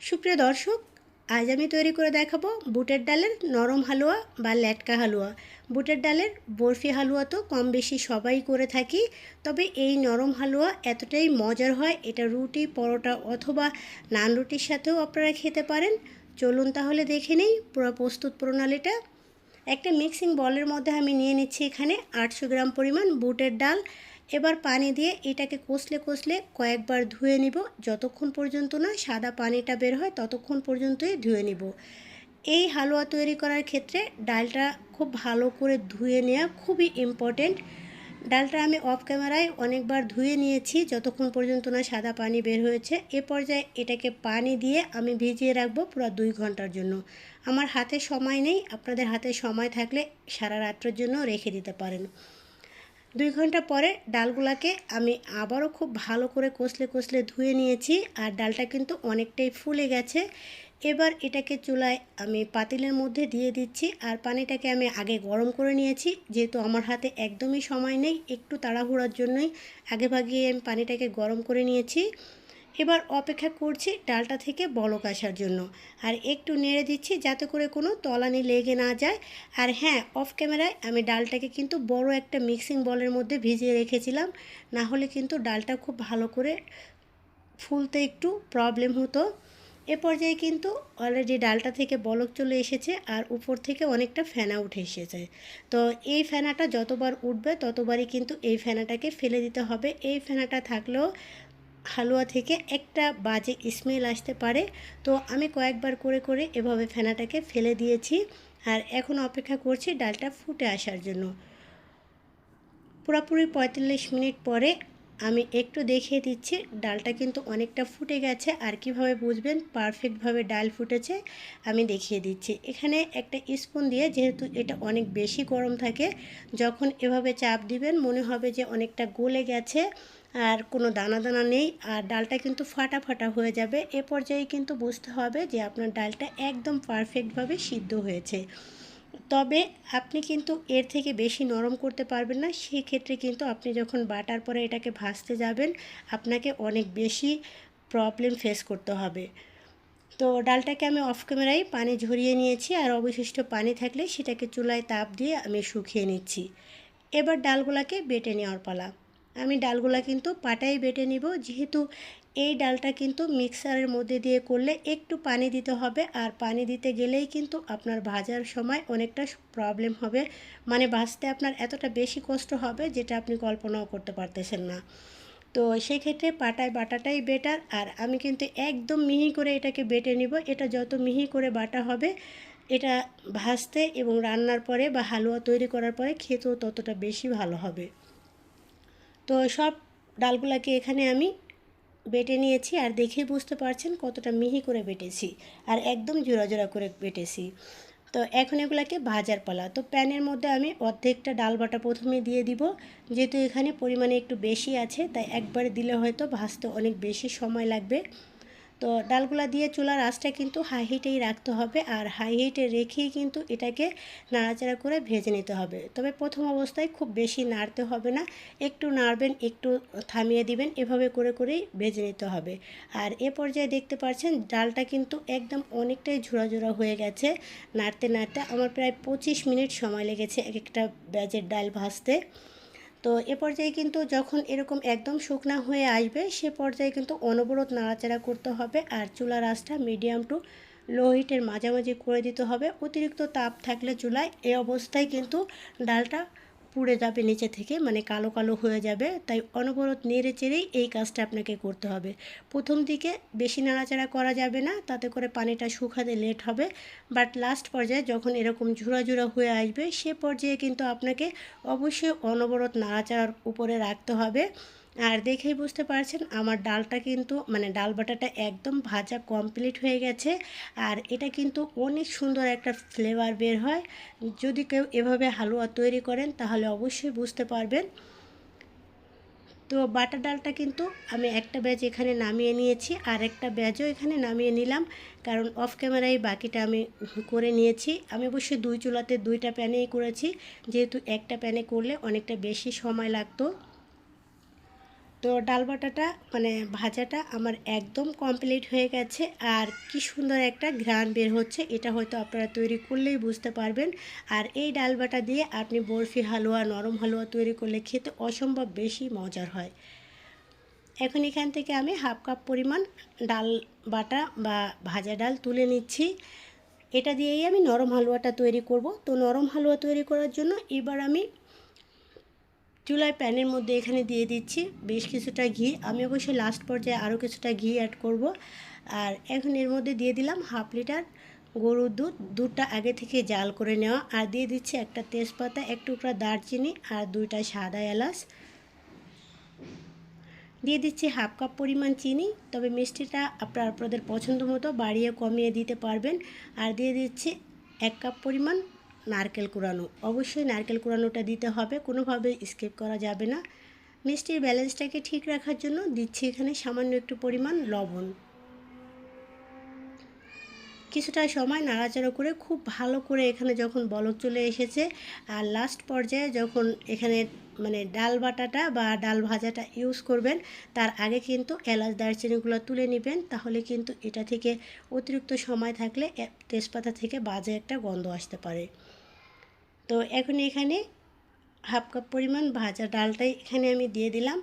সুপ্রিয় দর্শক, আজ আমি তৈরি করে দেখাবো বুটের ডালের নরম হালুয়া বা ল্যাটকা হালুয়া। বুটের ডালের বরফি হালুয়া তো কম বেশি সবাই করে থাকি, তবে এই নরম হালুয়া এতটাই মজার হয় এটা রুটি, পরোটা অথবা নান রুটির সাথেও আপনারা খেতে পারেন। চলুন তাহলে দেখে নেই পুরো প্রস্তুত প্রণালীটা। একটা মিক্সিং বলের মধ্যে আমি নিয়ে নিচ্ছি এখানে আটশো গ্রাম পরিমাণ বুটের ডাল। এবার পানি দিয়ে এটাকে কষলে কষলে কয়েকবার ধুয়ে নিব। যতক্ষণ পর্যন্ত না সাদা পানিটা বের হয়, ততক্ষণ পর্যন্তই ধুয়ে নিব। এই হালুয়া তৈরি করার ক্ষেত্রে ডালটা খুব ভালো করে ধুয়ে নেওয়া খুবই ইম্পর্টেন্ট ডালটা আমি অফ ক্যামেরায় অনেকবার ধুয়ে নিয়েছি, যতক্ষণ পর্যন্ত না সাদা পানি বের হয়েছে। এ পর্যায়ে এটাকে পানি দিয়ে আমি ভিজিয়ে রাখব পুরো দুই ঘণ্টার জন্য। আমার হাতে সময় নেই, আপনাদের হাতে সময় থাকলে সারা রাত্রের জন্য রেখে দিতে পারেন। দুই ঘণ্টা পরে ডালগুলাকে আমি আবারও খুব ভালো করে কষলে কষলে ধুয়ে নিয়েছি আর ডালটা কিন্তু অনেকটাই ফুলে গেছে। এবার এটাকে চুলায় আমি পাতিলের মধ্যে দিয়ে দিচ্ছি আর পানিটাকে আমি আগে গরম করে নিয়েছি। যেহেতু আমার হাতে একদমই সময় নেই, একটু তাড়াহুড়ার জন্যই আগে ভাগিয়ে আমি পানিটাকে গরম করে নিয়েছি। এবার অপেক্ষা করছি ডালটা থেকে বলক আসার জন্য। আর একটু নেড়ে দিচ্ছি যাতে করে কোনো তলানি লেগে না যায়। আর হ্যাঁ অফ ক্যামেরায় আমি ডালটাকে কিন্তু বড় একটা মিক্সিং বলের মধ্যে ভিজিয়ে রেখেছিলাম। না হলে কিন্তু ডালটা খুব ভালো করে ফুলতে একটু প্রবলেম হতো। এ পর্যায়ে কিন্তু অলরেডি ডালটা থেকে বলক চলে এসেছে আর উপর থেকে অনেকটা ফেনা উঠে এসেছে। তো এই ফেনাটা যতবার উঠবে ততবারই কিন্তু এই ফেনাটাকে ফেলে দিতে হবে। এই ফেনাটা থাকলেও হালুয়া থেকে একটা বাজে স্মেল আসতে পারে। তো আমি কয়েকবার করে করে এভাবে ফেনাটাকে ফেলে দিয়েছি আর এখন অপেক্ষা করছি ডালটা ফুটে আসার জন্য। পুরোপুরি পঁয়তাল্লিশ মিনিট পরে আমি একটু দেখিয়ে দিচ্ছি ডালটা কিন্তু অনেকটা ফুটে গেছে আর কীভাবে বুঝবেন পারফেক্টভাবে ডাল ফুটেছে আমি দেখিয়ে দিচ্ছি। এখানে একটা স্পুন দিয়ে যেহেতু এটা অনেক বেশি গরম থাকে, যখন এভাবে চাপ দিবেন মনে হবে যে অনেকটা গলে গেছে। আর কোনো দানা দানা নেই, আর ডালটা কিন্তু ফাটা ফাটা হয়ে যাবে। এ পর্যায়ে কিন্তু বুঝতে হবে যে আপনার ডালটা একদম পারফেক্টভাবে সিদ্ধ হয়েছে। তবে আপনি কিন্তু এর থেকে বেশি নরম করতে পারবেন না সেই ক্ষেত্রে কিন্তু আপনি যখন বাটার পরে এটাকে ভাজতে যাবেন, আপনাকে অনেক বেশি প্রবলেম ফেস করতে হবে। তো ডালটাকে আমি অফ ক্যামেরায় পানি ঝরিয়ে নিয়েছি, আর অবশিষ্ট পানি থাকলে সেটাকে চুলায় তাপ দিয়ে আমি শুকিয়ে নিচ্ছি। এবার ডালগুলাকে বেটে নেওয়ার পালা। আমি ডালগুলা কিন্তু পাটাই বেটে নিব। যেহেতু এই ডালটা কিন্তু মিক্সারের মধ্যে দিয়ে করলে একটু পানি দিতে হবে। আর পানি দিতে গেলেই কিন্তু আপনার ভাজার সময় অনেকটা প্রবলেম হবে। মানে ভাজতে আপনার এতটা বেশি কষ্ট হবে যেটা আপনি কল্পনাও করতে পারতেছেন না। তো সেই ক্ষেত্রে পাটায় বাটাটাই বেটার আর আমি কিন্তু একদম মিহি করে এটাকে বেটে নিব। এটা যত মিহি করে বাটা হবে, এটা ভাজতে এবং রান্নার পরে বা হালুয়া তৈরি করার পরে খেতেও ততটা বেশি ভালো হবে। তো সব ডালগুলাকে এখানে আমি বেটে নিয়েছি আর দেখে বুঝতে পারছেন কতটা মিহি করে বেটেছি আর একদম জোড়া জোড়া করে বেটেছি। তো এখন এগুলাকে ভাজার পালা। তো প্যানের মধ্যে আমি অর্ধেকটা ডাল বাটা প্রথমে দিয়ে দিব। যেহেতু এখানে পরিমাণে একটু বেশি আছে, তাই একবারে দিলে হয়তো ভাজতে অনেক বেশি সময় লাগবে। তো ডালগুলা দিয়ে চুলার আঁচটা কিন্তু হাই হিটেই রাখতে হবে আর হাই হিটে রেখেই কিন্তু এটাকে নাড়াচাড়া করে ভেজে নিতে হবে। তবে প্রথম অবস্থায় খুব বেশি নাড়তে হবে না, একটু নাড়বেন, একটু থামিয়ে দিবেন, এভাবে করে করেই ভেজে নিতে হবে। আর এ পর্যায়ে দেখতে পাচ্ছেন ডালটা কিন্তু একদম অনেকটাই ঝোড়া ঝোড়া হয়ে গেছে, নাড়তে নাড়তে আমার প্রায় পঁচিশ মিনিট সময় লেগেছে এক একটা ব্যাজের ডাল ভাজতে। তো এ পর্যায়ে কিন্তু যখন এরকম একদম শুকনা হয়ে আসবে, সে পর্যায়ে কিন্তু অনবরত নাড়াচাড়া করতে হবে আর চুলার আঁচটা মিডিয়াম টু লো হিটের মাঝামাঝি করে দিতে হবে। অতিরিক্ত তাপ থাকলে চুলায় এ অবস্থায় কিন্তু ডালটা পুড়ে যাবে নিচে থেকে মানে কালো কালো হয়ে যাবে, তাই অনবরত নেড়ে চেড়েই এই কাজটা আপনাকে করতে হবে। প্রথম দিকে বেশি নাড়াচাড়া করা যাবে না, তাতে করে পানিটা শুকাতে লেট হবে বাট লাস্ট পর্যায়ে যখন এরকম ঝুড়া ঝুড়া হয়ে আসবে, সে পর্যায়ে কিন্তু আপনাকে অবশ্যই অনবরত নাড়াচাড়ার উপরে রাখতে হবে। আর দেখেই বুঝতে পারছেন, আমার ডালটা কিন্তু মানে ডাল বাটাটা একদম ভাজা কমপ্লিট হয়ে গেছে। আর এটা কিন্তু অনেক সুন্দর একটা ফ্লেভার বের হয়। যদি কেউ এভাবে হালুয়া তৈরি করেন, তাহলে অবশ্যই বুঝতে পারবেন। তো বাটা ডালটা কিন্তু আমি একটা ব্যাচ এখানে নামিয়ে নিয়েছি, আর একটা ব্যাচও এখানে নামিয়ে নিলাম। কারণ অফ ক্যামেরায় বাকিটা আমি করে নিয়েছি। আমি অবশ্যই দুই চুলাতে দুইটা প্যানেই করেছি। যেহেতু একটা প্যানে করলে অনেকটা বেশি সময় লাগতো। তো ডাল বাটাটা মানে ভাজাটা আমার একদম কমপ্লিট হয়ে গেছে। আর কি সুন্দর একটা ঘ্রাণ বের হচ্ছে, এটা হয়তো আপনারা তৈরি করলেই বুঝতে পারবেন। আর এই ডাল বাটা দিয়ে আপনি বরফি হালুয়া, নরম হালুয়া তৈরি করলে খেতে অসম্ভব বেশি মজার হয়। এখন এখান থেকে আমি হাফ কাপ পরিমাণ ডাল বাটা বা ভাজা ডাল তুলে নিচ্ছি। এটা দিয়েই আমি নরম হালুয়াটা তৈরি করব। তো নরম হালুয়া তৈরি করার জন্য এবার আমি চুলায় প্যানের মধ্যে এখানে দিয়ে দিচ্ছি বেশ কিছুটা ঘি। আমি অবশ্যই লাস্ট পর্যায়ে আরও কিছুটা ঘি অ্যাড করব। আর এখন এর মধ্যে দিয়ে দিলাম হাফ লিটার গরুর দুধ। দুধটা আগে থেকে জাল করে নেওয়া। আর দিয়ে দিচ্ছি একটা তেজপাতা, এক টুকরা দারচিনি আর দুইটা সাদা এলাচ। দিয়ে দিচ্ছি হাফ কাপ পরিমাণ চিনি। তবে মিষ্টিটা আপনার আপনাদের পছন্দ মতো বাড়িয়ে কমিয়ে দিতে পারবেন। আর দিয়ে দিচ্ছি এক কাপ পরিমাণ নারকেল কুড়ানো। অবশ্যই নারকেল কুড়ানোটা দিতে হবে, কোনোভাবে স্কিপ করা যাবে না। মিষ্টির ব্যালেন্সটাকে ঠিক রাখার জন্য দিচ্ছি এখানে সামান্য একটু পরিমাণ লবণ। কিছুটা সময় নাড়াচাড়া করে খুব ভালো করে এখানে যখন বলক চলে এসেছে, আর লাস্ট পর্যায়ে যখন এখানে মানে ডাল বাটাটা বা ডাল ভাজাটা ইউজ করবেন, তার আগে কিন্তু এলাচ দারচিনিগুলো তুলে নেবেন। তাহলে কিন্তু এটা থেকে অতিরিক্ত সময় থাকলে তেজপাতা থেকে বাজে একটা গন্ধ আসতে পারে। তো এখন এখানে হাফ কাপ পরিমাণ ভাজা ডালটাই এখানে আমি দিয়ে দিলাম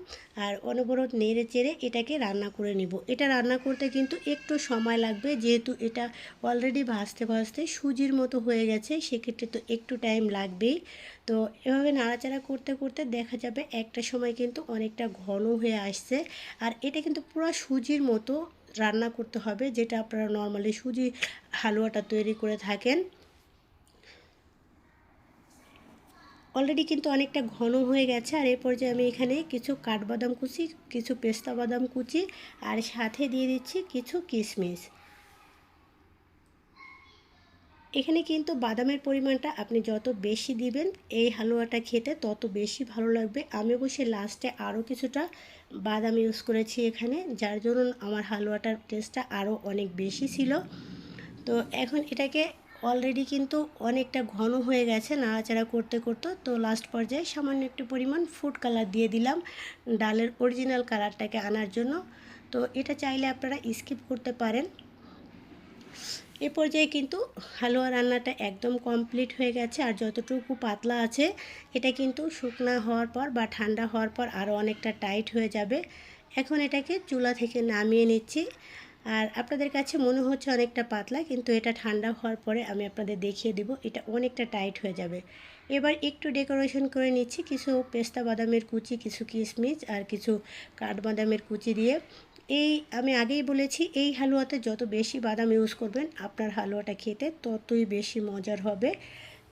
আর অনবরত নেড়ে চেড়ে এটাকে রান্না করে নিব। এটা রান্না করতে কিন্তু একটু সময় লাগবে, যেহেতু এটা অলরেডি ভাজতে ভাজতে সুজির মতো হয়ে গেছে, সেক্ষেত্রে তো একটু টাইম লাগবেই। তো এভাবে নাড়াচাড়া করতে করতে দেখা যাবে একটা সময় কিন্তু অনেকটা ঘন হয়ে আসছে আর এটা কিন্তু পুরো সুজির মতো রান্না করতে হবে, যেটা আপনারা নর্মালি সুজি হালুয়াটা তৈরি করে থাকেন। অলরেডি কিন্তু অনেকটা ঘন হয়ে গেছে। আর এই পর্যায়ে আমি এখানে কিছু কাঠবাদাম কুচি, কিছু পেস্তা বাদাম কুচি, আর সাথে দিয়ে দিচ্ছি কিছু কিশমিশ। এখানে কিন্তু বাদামের পরিমাণটা আপনি যত বেশি দিবেন, এই হালুয়াটা খেতে তত বেশি ভালো লাগবে। আমি অবশ্যই লাস্টে আরও কিছুটা বাদাম ইউজ করেছি এখানে, যার জন্য আমার হালুয়াটার টেস্টটা আরও অনেক বেশি ছিল। তো এখন এটাকে অলরেডি কিন্তু অনেকটা ঘন হয়ে গেছে নাড়াচাড়া করতে করতে। তো লাস্ট পর্যায়ে সামান্য একটু পরিমাণ ফুড কালার দিয়ে দিলাম ডালের অরিজিনাল কালারটাকে আনার জন্য। তো এটা চাইলে আপনারা স্কিপ করতে পারেন। এ পর্যায়ে কিন্তু হালুয়া রান্নাটা একদম কমপ্লিট হয়ে গেছে আর যতটুকু পাতলা আছে, এটা কিন্তু শুকনা হওয়ার পর বা ঠান্ডা হওয়ার পর আরও অনেকটা টাইট হয়ে যাবে। এখন এটাকে চুলা থেকে নামিয়ে নিচ্ছি। আর আপনাদের কাছে মনে হচ্ছে অনেকটা পাতলা, কিন্তু এটা ঠান্ডা হওয়ার পরে আমি আপনাদের দেখিয়ে দেব, এটা অনেকটা টাইট হয়ে যাবে। এবার একটু ডেকোরেশন করে নিচ্ছি, কিছু পেস্তা বাদামের কুচি, কিছু কিশমিশ আর কিছু কাঠবাদামের কুচি দিয়ে। এই আমি আগেই বলেছি, এই হালুয়াতে যত বেশি বাদাম ইউজ করবেন, আপনার হালুয়াটা খেতে ততই বেশি মজার হবে।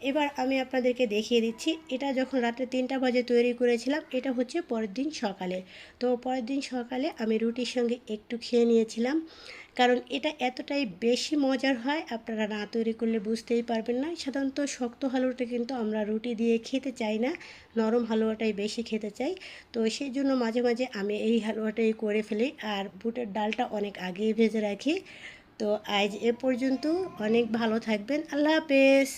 এবার আমি আপনাদেরকে দেখিয়ে দিচ্ছি, এটা যখন রাত্রে তিনটা বাজে তৈরি করেছিলাম, এটা হচ্ছে পরের দিন সকালে। তো পরের দিন সকালে আমি রুটির সঙ্গে একটু খেয়ে নিয়েছিলাম, কারণ এটা এতটাই বেশি মজার হয়, আপনারা না তৈরি করলে বুঝতেই পারবেন না। সাধারণত শক্ত হালুয়াটা কিন্তু আমরা রুটি দিয়ে খেতে চাই না, নরম হালুয়াটাই বেশি খেতে চাই। তো সেই জন্য মাঝে মাঝে আমি এই হালুয়াটাই করে ফেলি, আর বুটের ডালটা অনেক আগেই ভেজে রাখি। তো আজ এ পর্যন্ত অনেক ভালো থাকবেন, আল্লাহ হাফেজ।